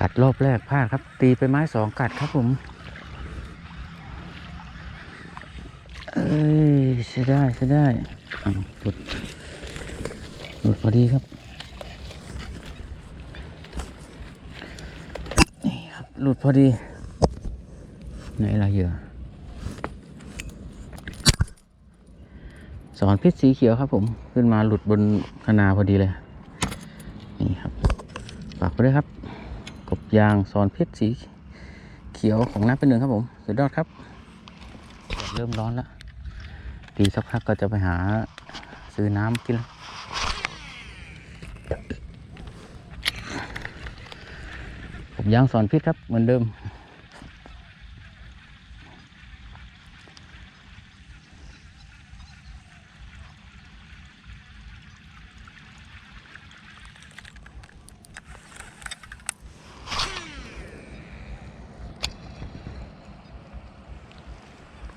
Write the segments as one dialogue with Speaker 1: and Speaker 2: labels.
Speaker 1: กัดรอบแรกพลาดครับ ตีไปไม้สองกัดครับผม เอ้ยใช่ได้ใช่ได้หลุดหลุดพอดีครับ นี่ครับ หลุดพอดี ไหนล่ะเหยื่อสอนพิษสีเขียวครับผม ขึ้นมาหลุดบนคนาพอดีเลย นี่ครับ ฝากไปด้วยครับ กบยางซอนเพชรสีเขียวของน้ำเป็นหนึ่งครับผม สุดยอดครับ เริ่มร้อนแล้ว ดีสักพักก็จะไปหาซื้อน้ำกินแล้วผมยางสอนพิษครับเหมือนเดิม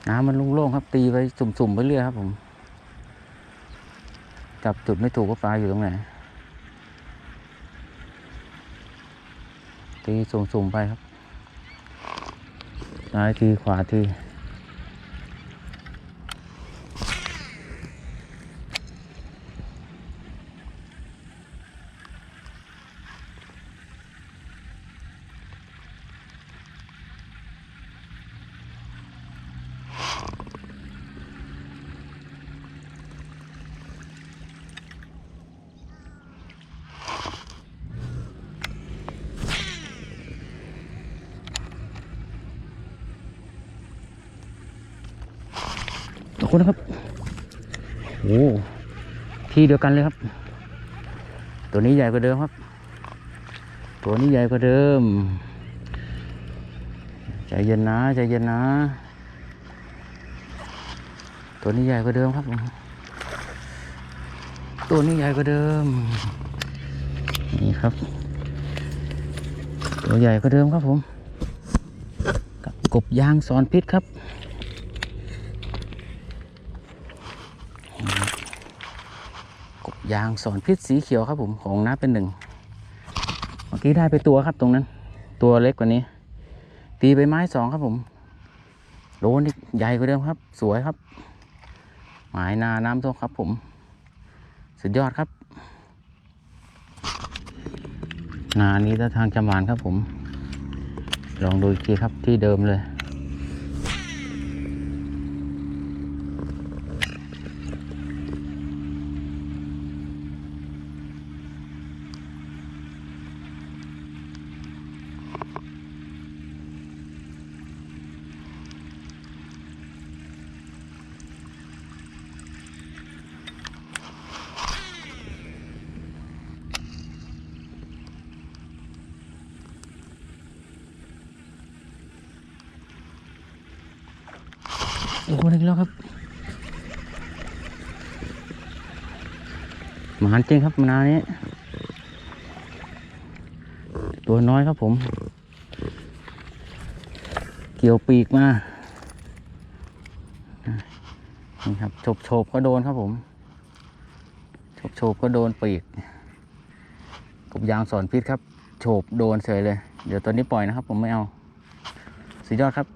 Speaker 1: น้ำมันโล่งๆครับตีไปสุ่มๆไปเรื่อยครับผม จับจุดไม่ถูกว่าปลาอยู่ตรงไหน ตีสุ่มๆไปครับซ้ายทีขวาที คุณนะครับโอ้ที่เดียวกันเลยครับ ตัวนี้ใหญ่กว่าเดิมครับ ตัวนี้ใหญ่กว่าเดิม ใจเย็นนะใจเย็นนะ ตัวนี้ใหญ่กว่าเดิมครับ ตัวนี้ใหญ่กว่าเดิม นี่ครับ ตัวใหญ่กว่าเดิมครับผม กบกบยางสอนพิษครับ กบ ยางสอนพิษสีเขียวครับผมของน้าเป็นหนึ่งเมื่อกี้ได้ไปตัวครับตรงนั้น ตัวเล็กกว่านี้ ตีไปไม้สองครับผมโดนอีกใหญ่กว่าเดิมครับ สวยครับ หมายนาน้ำท่วมครับผม สุดยอดครับ นานี้ถ้าทางจำหวานครับผม ลองดูอีกทีครับที่เดิมเลย โอ้โหอีกแล้วครับหมานจริงครับมานานี้ ตัวน้อยครับผม เกี่ยวปีกมานี่ครับโฉบโฉบก็โดนครับผมโฉบโฉบก็โดนปีกกบยางสอนพิษครับโฉบโดนเฉยเลย เดี๋ยวตัวนี้ปล่อยนะครับผมไม่เอาสุดยอดครับ